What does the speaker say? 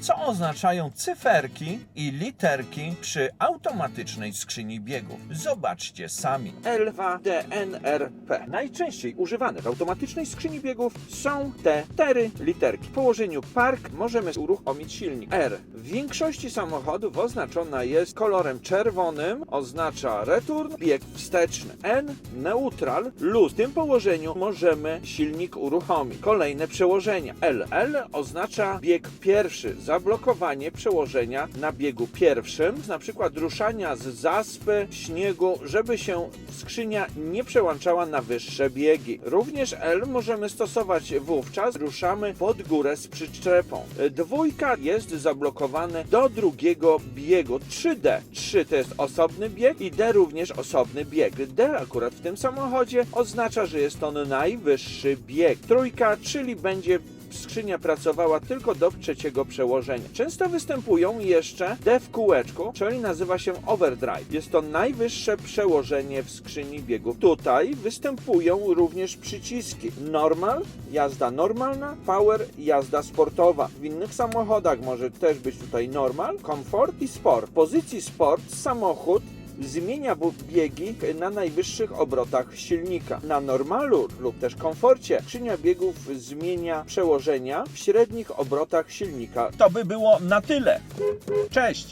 Co oznaczają cyferki i literki przy automatycznej skrzyni biegów? Zobaczcie sami. L2DNRP. Najczęściej używane w automatycznej skrzyni biegów są te cztery literki. W położeniu park możemy uruchomić silnik. R w większości samochodów oznaczona jest kolorem czerwonym, oznacza return, bieg wsteczny. N neutral, luz. W tym położeniu możemy silnik uruchomić. Kolejne przełożenia. LL oznacza bieg pierwszy, zablokowanie przełożenia na biegu pierwszym, na przykład ruszania z zaspy, śniegu, żeby się skrzynia nie przełączała na wyższe biegi. Również L możemy stosować wówczas, ruszamy pod górę z przyczepą. Dwójka jest zablokowane do drugiego biegu. 3D. 3 to jest osobny bieg i D również osobny bieg. D akurat w tym samochodzie oznacza, że jest to najwyższy bieg. Trójka, czyli będzie skrzynia pracowała tylko do trzeciego przełożenia. Często występują jeszcze D w kółeczku, czyli nazywa się overdrive. Jest to najwyższe przełożenie w skrzyni biegów. Tutaj występują również przyciski normal, jazda normalna, power, jazda sportowa. W innych samochodach może też być tutaj normal, comfort i sport. W pozycji sport samochód zmienia biegi na najwyższych obrotach silnika. Na normalu lub też komforcie skrzynia biegów zmienia przełożenia w średnich obrotach silnika. To by było na tyle. Cześć!